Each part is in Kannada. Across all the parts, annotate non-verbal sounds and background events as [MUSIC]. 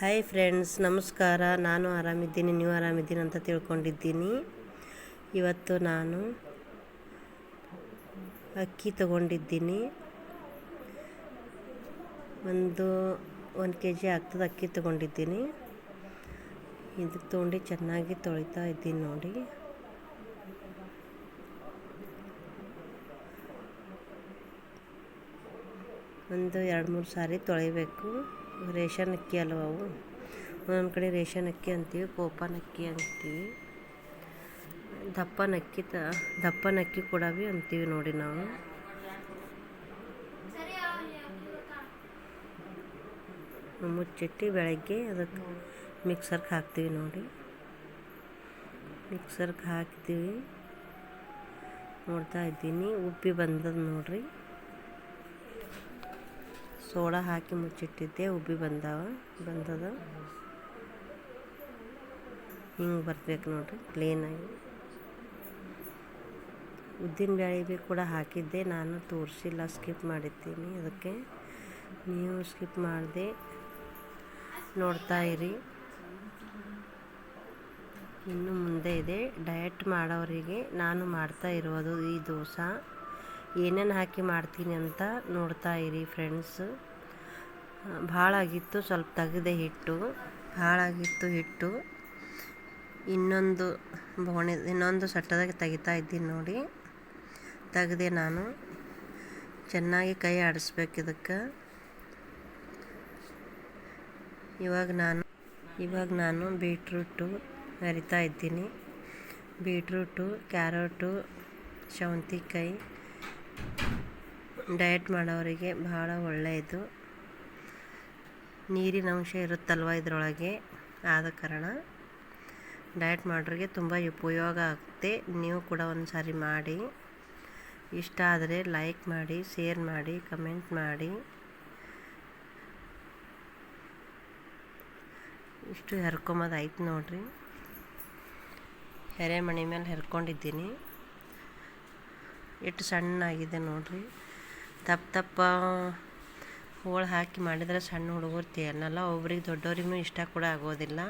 ಹಾಯ್ ಫ್ರೆಂಡ್ಸ್ ನಮಸ್ಕಾರ. ನಾನು ಆರಾಮಿದ್ದೀನಿ, ನೀವು ಆರಾಮಿದ್ದೀನಿ ಅಂತ ತಿಳ್ಕೊಂಡಿದ್ದೀನಿ. ಇವತ್ತು ನಾನು ಅಕ್ಕಿ ತಗೊಂಡಿದ್ದೀನಿ. ಒಂದು ಒಂದು ಕೆ ಜಿ ಆಗ್ತದೆ ಅಕ್ಕಿ ತಗೊಂಡಿದ್ದೀನಿ. ಇದು ತೊಗೊಂಡು ಚೆನ್ನಾಗಿ ತೊಳಿತಾ ಇದ್ದೀನಿ ನೋಡಿ. ಒಂದು ಎರಡು ಮೂರು ಸಾರಿ ತೊಳಿಬೇಕು. ರೇಷನ್ ಅಕ್ಕಿ ಅಲ್ವ ಅವು? ಒಂದೊಂದು ಕಡೆ ರೇಷನ್ ಅಕ್ಕಿ ಅಂತೀವಿ, ಕೋಪನ್ ಅಕ್ಕಿ ಅಂತೀವಿ. ದಪ್ಪನ ಅಕ್ಕಿ ತ, ದಪ್ಪನ ಅಕ್ಕಿ ಕೂಡ ಭೀ ಅಂತೀವಿ ನೋಡಿ ನಾವು. ಮುಚ್ಚಿಟ್ಟು ಬೆಳಗ್ಗೆ ಅದಕ್ಕೆ ಮಿಕ್ಸರ್ಗೆ ಹಾಕ್ತೀವಿ ನೋಡಿ. ಮಿಕ್ಸರ್ಗೆ ಹಾಕ್ತೀವಿ. ನೋಡ್ತಾ ಇದ್ದೀನಿ, ಉಪ್ಪಿ ಬಂದದ ನೋಡ್ರಿ. ಸೋಡಾ ಹಾಕಿ ಮುಚ್ಚಿಟ್ಟಿದ್ದೆ, ಉಬ್ಬಿ ಬಂದಾವ, ಬಂದದ. ಹಿಂಗೆ ಬರ್ಬೇಕು ನೋಡ್ರಿ ಕ್ಲೀನಾಗಿ ಉದ್ದಿನ ಬೇಳೆ ಭೀ ಕೂಡ ಹಾಕಿದ್ದೆ, ನಾನು ತೋರಿಸಿಲ್ಲ ಸ್ಕಿಪ್ ಮಾಡಿದ್ದೀನಿ. ಅದಕ್ಕೆ ನೀವು ಸ್ಕಿಪ್ ಮಾಡಿದೆ ಇರಿ. ಇನ್ನು ಮುಂದೆ ಇದೆ ಡಯಟ್ ಮಾಡೋರಿಗೆ ನಾನು ಮಾಡ್ತಾ ಇರೋದು ಈ ದೋಸೆ. ಏನೇನು ಹಾಕಿ ಮಾಡ್ತೀನಿ ಅಂತ ನೋಡ್ತಾ ಇರಿ ಫ್ರೆಂಡ್ಸ್ ಭಾಳ ಆಗಿತ್ತು, ಸ್ವಲ್ಪ ತೆಗೆದೆ ಹಿಟ್ಟು. ಭಾಳ ಆಗಿತ್ತು ಹಿಟ್ಟು. ಇನ್ನೊಂದು ಬೋಣೆ, ಇನ್ನೊಂದು ಸಟ್ಟದಾಗ ತೆಗಿತಾ ಇದ್ದೀನಿ ನೋಡಿ. ತೆಗೆದೆ ನಾನು. ಚೆನ್ನಾಗಿ ಕೈ ಆಡಿಸ್ಬೇಕು ಇದಕ್ಕೆ. ಇವಾಗ ನಾನು ಇವಾಗ ನಾನು ಬೀಟ್ರೂಟು ಅರಿತಾ ಇದ್ದೀನಿ. ಬೀಟ್ರೂಟು, ಕ್ಯಾರೋಟು ಸೌಂತಿಕಾಯಿ ಡಯಟ್ ಮಾಡೋರಿಗೆ ಭಾಳ ಒಳ್ಳೆಯದು. ನೀರಿನ ಅಂಶ ಇರುತ್ತಲ್ವ ಇದರೊಳಗೆ? ಆದ ಕಾರಣ ಡಯಟ್ ಮಾಡೋರಿಗೆ ತುಂಬ ಉಪಯೋಗ ಆಗುತ್ತೆ. ನೀವು ಕೂಡ ಒಂದು ಸಾರಿ ಮಾಡಿ. ಇಷ್ಟ ಆದರೆ ಲೈಕ್ ಮಾಡಿ, ಶೇರ್ ಮಾಡಿ, ಕಮೆಂಟ್ ಮಾಡಿ. ಇಷ್ಟು ಹೆರ್ಕೊಂಬೋದು ಆಯ್ತು ಹೆರೆ ಎರೆಮಣಿ ಮೇಲೆ ಹೆರ್ಕೊಂಡಿದ್ದೀನಿ. ಎಷ್ಟು ಸಣ್ಣಾಗಿದೆ ನೋಡಿರಿ. ತಪ್ಪ ತಪ್ಪ ಹೋಳು ಹಾಕಿ ಮಾಡಿದರೆ ಸಣ್ಣ ಹುಡುಗರು ತಿನ್ನಲ್ಲ ಒಬ್ರಿಗೆ ದೊಡ್ಡವ್ರಿಗೂ ಇಷ್ಟ ಕೂಡ ಆಗೋದಿಲ್ಲ.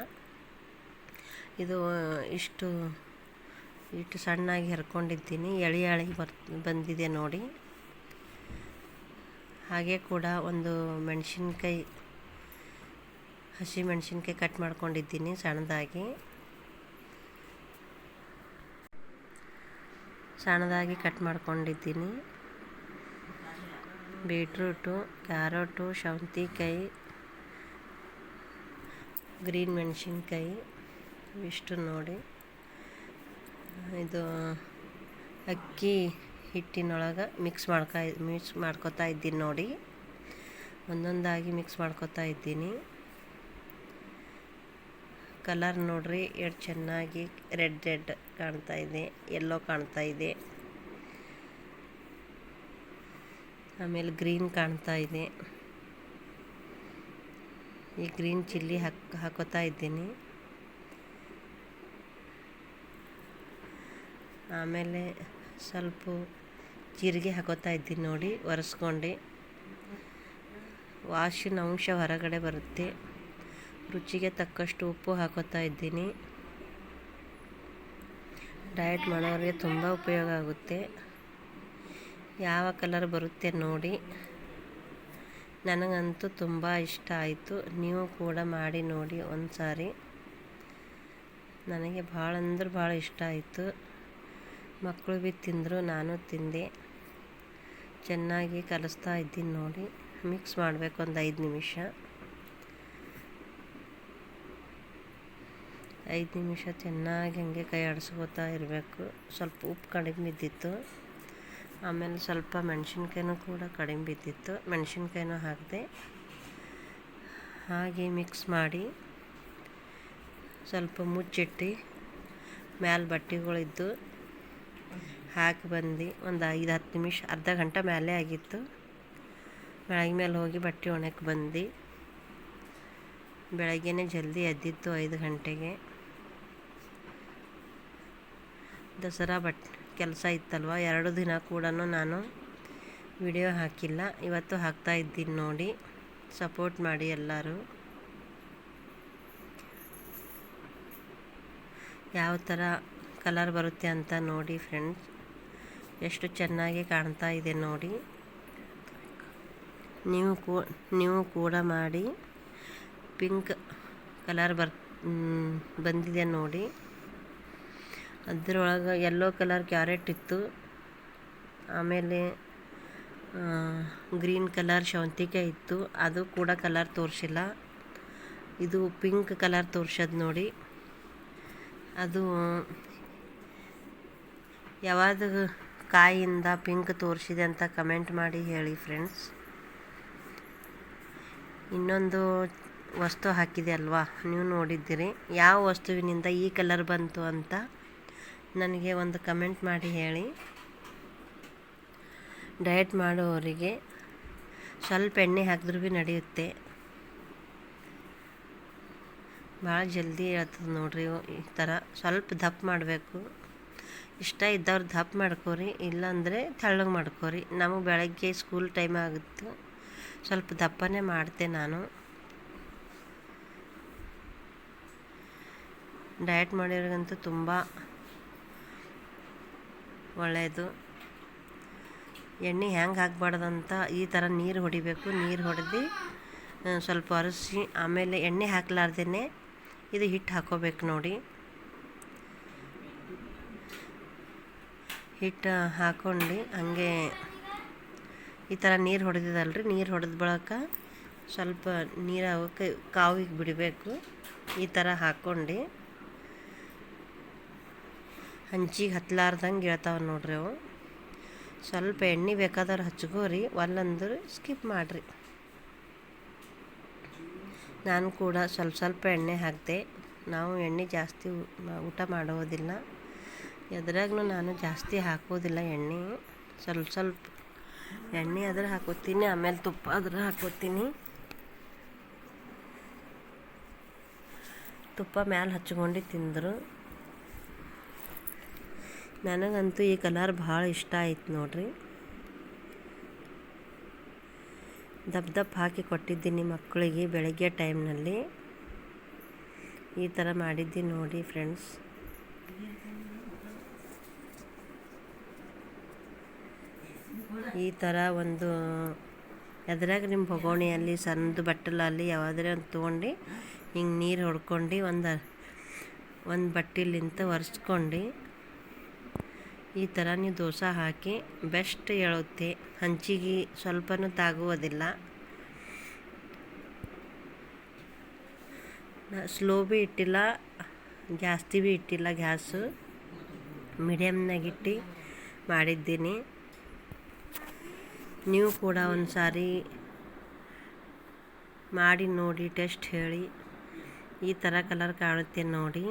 ಇದು ಇಷ್ಟು ಇಷ್ಟು ಸಣ್ಣಾಗಿ ಹರ್ಕೊಂಡಿದ್ದೀನಿ. ಎಳೆ ಎಳೆ ಬರ್, ಬಂದಿದೆ ನೋಡಿ. ಹಾಗೆ ಕೂಡ ಒಂದು ಮೆಣಸಿನ್ಕಾಯಿ, ಹಸಿ ಮೆಣಸಿನ್ಕಾಯಿ ಕಟ್ ಮಾಡ್ಕೊಂಡಿದ್ದೀನಿ ಸಣ್ಣದಾಗಿ. ಸಣ್ಣದಾಗಿ ಕಟ್ ಮಾಡ್ಕೊಂಡಿದ್ದೀನಿ. ಬೀಟ್ರೂಟು, ಕ್ಯಾರೋಟು, ಶೌಂತಿಕಾಯಿ, ಗ್ರೀನ್ ಮೆಣಸಿನ್ಕಾಯಿ ಇಷ್ಟು ನೋಡಿ. ಇದು ಅಕ್ಕಿ ಹಿಟ್ಟಿನೊಳಗೆ ಮಿಕ್ಸ್ ಮಾಡ್ಕ ಮಿಕ್ಸ್ ಮಾಡ್ಕೊತಾ ಇದ್ದೀನಿ ನೋಡಿ. ಒಂದೊಂದಾಗಿ ಮಿಕ್ಸ್ ಮಾಡ್ಕೊತಾ ಇದ್ದೀನಿ. ಕಲರ್ ನೋಡ್ರಿ ಎಷ್ಟು ಚೆನ್ನಾಗಿ ರೆಡ್ ರೆಡ್ ಕಾಣ್ತಾ ಇದೆ ಎಲ್ಲೋ ಕಾಣ್ತಾ ಇದೆ. ಆಮೇಲೆ ಗ್ರೀನ್ ಕಾಣ್ತಾ ಇದೆ. ಈ ಗ್ರೀನ್ ಚಿಲ್ಲಿ ಹಾಕ್, ಹಾಕೋತಾ ಇದ್ದೀನಿ. ಆಮೇಲೆ ಸ್ವಲ್ಪ ಜೀರಿಗೆ ಹಾಕೋತಾ ಇದ್ದೀನಿ ನೋಡಿ, ಒರೆಸ್ಕೊಂಡು. ವಾಶಿನ ಅಂಶ ಹೊರಗಡೆ ಬರುತ್ತೆ. ರುಚಿಗೆ ತಕ್ಕಷ್ಟು ಉಪ್ಪು ಹಾಕೋತಾ ಇದ್ದೀನಿ. ಡಯಟ್ ಮಾಡೋರಿಗೆ ತುಂಬ ಉಪಯೋಗ ಆಗುತ್ತೆ. ಯಾವ ಕಲರ್ ಬರುತ್ತೆ ನೋಡಿ. ನನಗಂತೂ ತುಂಬ ಇಷ್ಟ ಆಯಿತು. ನೀವು ಕೂಡ ಮಾಡಿ ನೋಡಿ ಒಂದು ಸಾರಿ ನನಗೆ ಭಾಳ ಅಂದ್ರೆ ಭಾಳ ಇಷ್ಟ ಆಯಿತು. ಮಕ್ಕಳು ಭೀ ತಿಂದರು, ನಾನು ತಿಂದೆ. ಚೆನ್ನಾಗಿ ಕಲಿಸ್ತಾ ಇದ್ದೀನಿ ನೋಡಿ. ಮಿಕ್ಸ್ ಮಾಡಬೇಕು ಒಂದು ಐದು ನಿಮಿಷ. ಐದು ನಿಮಿಷ ಚೆನ್ನಾಗಿ ಹಂಗೆ ಕೈ ಆಡಿಸ್ಕೋತಾ ಇರಬೇಕು. ಸ್ವಲ್ಪ ಉಪ್ಪು ಕಡಿಮೆ ಬಿದ್ದಿತ್ತು. ಆಮೇಲೆ ಸ್ವಲ್ಪ ಮೆಣಸಿನ್ಕಾಯಿನೂ ಕೂಡ ಕಡಿಮೆ ಬಿದ್ದಿತ್ತು. ಮೆಣಸಿನ್ಕಾಯಿನೂ ಹಾಕಿದೆ. ಹಾಗೆ ಮಿಕ್ಸ್ ಮಾಡಿ ಸ್ವಲ್ಪ ಮುಚ್ಚಿಟ್ಟು ಮ್ಯಾಲೆ ಬಟ್ಟೆಗಳಿದ್ದು ಹಾಕಿ ಬಂದು ಒಂದು ಐದು ಹತ್ತು ನಿಮಿಷ, ಅರ್ಧ ಗಂಟೆ ಮೇಲೆ ಆಗಿತ್ತು. ಬೆಳಗ್ಗೆ ಮೇಲೆ ಹೋಗಿ ಬಟ್ಟೆ ಒಣಕ್ಕೆ ಬಂದು ಬೆಳಗ್ಗೆನೇ ಜಲ್ದಿ ಎದ್ದಿತ್ತು ಐದು ಗಂಟೆಗೆ. ದಸರಾ ಬಟ್ ಕೆಲಸ ಇತ್ತಲ್ವ? ಎರಡು ದಿನ ಕೂಡ ನಾನು ವಿಡಿಯೋ ಹಾಕಿಲ್ಲ. ಇವತ್ತು ಹಾಕ್ತಾ ಇದ್ದೀನಿ ನೋಡಿ. ಸಪೋರ್ಟ್ ಮಾಡಿ ಎಲ್ಲರೂ. ಯಾವ ಥರ ಕಲರ್ ಬರುತ್ತೆ ಅಂತ ನೋಡಿ ಫ್ರೆಂಡ್ಸ್. ಎಷ್ಟು ಚೆನ್ನಾಗಿ ಕಾಣ್ತಾ ಇದೆ ನೋಡಿ. ನೀವು ಕೂ, ನೀವು ಕೂಡ ಮಾಡಿ. ಪಿಂಕ್ ಕಲರ್ ಬರ್ ಬಂದಿದೆ ನೋಡಿ. ಅದರೊಳಗೆ ಯೆಲ್ಲೋ ಕಲರ್ ಕ್ಯಾರೆಟ್ ಇತ್ತು. ಆಮೇಲೆ ಗ್ರೀನ್ ಕಲರ್ ಶಾವಂತಿಗೆ ಇತ್ತು. ಅದು ಕೂಡ ಕಲರ್ ತೋರಿಸಿಲ್ಲ. ಇದು ಪಿಂಕ್ ಕಲರ್ ತೋರ್ಸೋದು ನೋಡಿ. ಅದು ಯಾವಾಗ ಕಾಯಿಂದ ಪಿಂಕ್ ತೋರಿಸಿದೆ ಅಂತ ಕಮೆಂಟ್ ಮಾಡಿ ಹೇಳಿ ಫ್ರೆಂಡ್ಸ್ ಇನ್ನೊಂದು ವಸ್ತು ಹಾಕಿದೆ ಅಲ್ವಾ? ನೀವು ನೋಡಿದ್ದೀರಿ. ಯಾವ ವಸ್ತುವಿನಿಂದ ಈ ಕಲರ್ ಬಂತು ಅಂತ ನನಗೆ ಒಂದು ಕಮೆಂಟ್ ಮಾಡಿ ಹೇಳಿ. ಡಯಟ್ ಮಾಡುವವರಿಗೆ ಸ್ವಲ್ಪ ಎಣ್ಣೆ ಹಾಕಿದ್ರೂ ಭೀ ನಡೆಯುತ್ತೆ. ಭಾಳ ಜಲ್ದಿ ಹೇಳ್ತದೆ ನೋಡ್ರಿ ಈ ಥರ. ಸ್ವಲ್ಪ ದಪ್ಪ ಮಾಡಬೇಕು. ಇಷ್ಟ ಇದ್ದವ್ರು ದಪ್ಪ ಮಾಡ್ಕೋರಿ, ಇಲ್ಲಾಂದರೆ ತೆಳ್ಳಗೆ ಮಾಡ್ಕೋರಿ. ನಮಗೆ ಬೆಳಗ್ಗೆ ಸ್ಕೂಲ್ ಟೈಮ್ ಆಗುತ್ತೆ. ಸ್ವಲ್ಪ ದಪ್ಪನೇ ಮಾಡ್ತೆ ನಾನು. ಡಯಟ್ ಮಾಡಿರೋರಿಗಂತೂ ತುಂಬ ಒಳ್ಳೆಯದು ಎಣ್ಣೆ ಹ್ಯಾಂಗೆ ಹಾಕ್ಬಾರ್ದಂತ ಈ ಥರ ನೀರು ಹೊಡಿಬೇಕು. ನೀರು ಹೊಡೆದು ಸ್ವಲ್ಪ ಅರಸಿ ಆಮೇಲೆ ಎಣ್ಣೆ ಹಾಕ್ಲಾರ್ದೇ ಇದು ಹಿಟ್ಟು ಹಾಕೋಬೇಕು ನೋಡಿ. ಹಿಟ್ಟು ಹಾಕ್ಕೊಂಡು ಹಂಗೆ ಈ ಥರ ನೀರು ಹೊಡೆದಿದಲ್ರಿ. ನೀರು ಹೊಡೆದ ಬಳಕ ಸ್ವಲ್ಪ ನೀರು ಕಾವಿಗೆ ಬಿಡಬೇಕು. ಈ ಥರ ಹಾಕ್ಕೊಂಡು ಹಂಚಿಗೆ ಹತ್ತಲಾರ್ದಂಗೆ ಇಳ್ತಾವೆ ನೋಡ್ರಿ ಅವು. ಸ್ವಲ್ಪ ಎಣ್ಣೆ ಬೇಕಾದವ್ರು ಹಚ್ಕೋರಿ ಒಲ್ಲಂದ್ರೆ ಸ್ಕಿಪ್ ಮಾಡಿರಿ. ನಾನು ಕೂಡ ಸ್ವಲ್ಪ ಸ್ವಲ್ಪ ಎಣ್ಣೆ ಹಾಕಿದೆ. ನಾವು ಎಣ್ಣೆ ಜಾಸ್ತಿ ಊಟ ಮಾಡೋದಿಲ್ಲ. ಎದ್ರಾಗೂ ನಾನು ಜಾಸ್ತಿ ಹಾಕೋದಿಲ್ಲ ಎಣ್ಣೆ. ಸ್ವಲ್ಪ ಸ್ವಲ್ಪ ಎಣ್ಣೆ ಆದ್ರೆ ಹಾಕೋತೀನಿ, ಆಮೇಲೆ ತುಪ್ಪ ಆದ್ರೆ ಹಾಕೋತೀನಿ. ತುಪ್ಪ ಮ್ಯಾಲೆ ಹಚ್ಕೊಂಡು ತಿಂದರು. ನನಗಂತೂ ಈ ಕಲರ್ ಭಾಳ ಇಷ್ಟ ಆಯ್ತು ನೋಡ್ರಿ. ದಪ್ಪ ದಪ್ಪ ಹಾಕಿ ಕೊಟ್ಟಿದ್ದೀನಿ ಮಕ್ಕಳಿಗೆ ಬೆಳಗ್ಗೆ ಟೈಮ್ನಲ್ಲಿ. ಈ ಥರ ಮಾಡಿದ್ದೀನಿ ನೋಡಿ ಫ್ರೆಂಡ್ಸ್. ಈ ಥರ ಒಂದು ಎದ್ರಾಗ ನಿಮ್ಮ ಬೊಗೋಣಿಯಲ್ಲಿ ಸಣ್ಣದು ಬಟ್ಟಲಲ್ಲಿ ಯಾವುದೇ ಒಂದು ತೊಗೊಂಡು ಹಿಂಗೆ ನೀರು ಹೊಡ್ಕೊಂಡು ಒಂದು ಒಂದು ಬಟ್ಟೆಲಿಂತ ಒರೆಸ್ಕೊಂಡು ಈ ಥರ ನೀವು ದೋಸೆ ಹಾಕಿ ಬೆಸ್ಟ್ ಹೇಳುತ್ತೆ. ಹಂಚಿಗೆ ಸ್ವಲ್ಪನೂ ತಾಗುವುದಿಲ್ಲ. ಸ್ಲೋ ಭೀ ಇಟ್ಟಿಲ್ಲ, ಜಾಸ್ತಿ ಭೀ ಇಟ್ಟಿಲ್ಲ ಗ್ಯಾಸು. ಮೀಡಿಯಮ್ನಾಗ ಇಟ್ಟು ಮಾಡಿದ್ದೀನಿ. ನೀವು ಕೂಡ ಒಂದು ಸಾರಿ ಮಾಡಿ ನೋಡಿ, ಟೆಸ್ಟ್ ಹೇಳಿ. ಈ ಥರ ಕಲರ್ ಕಾಣುತ್ತೆ ನೋಡಿ.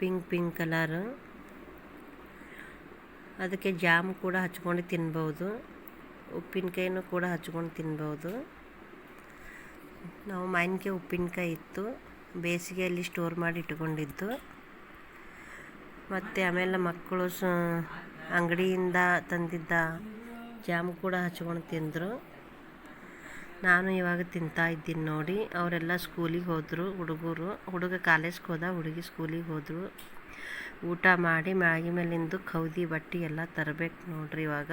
Pink pink colour. ಅದಕ್ಕೆ ಜಾಮ್ ಕೂಡ ಹಚ್ಕೊಂಡು ತಿನ್ಬೋದು. ಉಪ್ಪಿನಕಾಯಿನೂ ಕೂಡ ಹಚ್ಕೊಂಡು ತಿನ್ಬೋದು. ನಾವು ಮಾವಿನಕಾಯಿ ಉಪ್ಪಿನಕಾಯಿ ಇತ್ತು. ಬೇಸಿಗೆಯಲ್ಲಿ ಸ್ಟೋರ್ ಮಾಡಿ ಇಟ್ಕೊಂಡಿದ್ದು. ಮತ್ತು ಆಮೇಲೆ ಮಕ್ಕಳು ಸ, ಅಂಗಡಿಯಿಂದ ತಂದಿದ್ದ ಜಾಮ್ ಕೂಡ ಹಚ್ಕೊಂಡು ತಿಂದರು. ನಾನು ಇವಾಗ ತಿಂತಾ ಇದ್ದೀನಿ ನೋಡಿ. ಅವರೆಲ್ಲ ಸ್ಕೂಲಿಗೆ ಹೋದರು ಹುಡುಗರು. ಹುಡುಗ ಕಾಲೇಜ್ಗೆ ಹೋದ, ಹುಡುಗಿ ಸ್ಕೂಲಿಗೆ ಹೋದರು. ಊಟ ಮಾಡಿ ಮ್ಯಾಗಿ ಮೇಲಿಂದು ಕೌದಿ ಬಟ್ಟೆ ಎಲ್ಲ ತರಬೇಕು ನೋಡ್ರಿ ಇವಾಗ.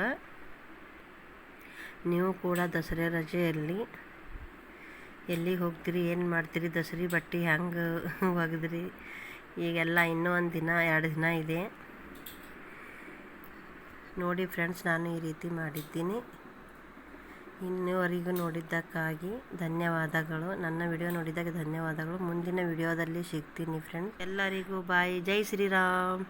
ನೀವು ಕೂಡ ದಸರಾ ರಜೆಯಲ್ಲಿ ಎಲ್ಲಿಗೆ ಹೋಗ್ತೀರಿ? ಏನು ಮಾಡ್ತೀರಿ? ದಸರಿ ಬಟ್ಟೆ ಹೆಂಗೆ [LAUGHS] ಒಗೆದ್ರಿ? ಈಗೆಲ್ಲ ಇನ್ನೂ ಒಂದು ದಿನ, ಎರಡು ದಿನ ಇದೆ. ನೋಡಿ ಫ್ರೆಂಡ್ಸ್, ನಾನು ಈ ರೀತಿ ಮಾಡಿದ್ದೀನಿ. ಇನ್ನುವರೆಗೂ ನೋಡಿದ್ದಕ್ಕಾಗಿ ಧನ್ಯವಾದಗಳು. ನನ್ನ ವಿಡಿಯೋ ನೋಡಿದ್ದಕ್ಕೆ ಧನ್ಯವಾದಗಳು. ಮುಂದಿನ ವಿಡಿಯೋದಲ್ಲಿ ಸಿಗ್ತೀನಿ ಫ್ರೆಂಡ್ಸ್ ಎಲ್ಲರಿಗೂ ಬಾಯ್ ಜೈ ಶ್ರೀರಾಮ್.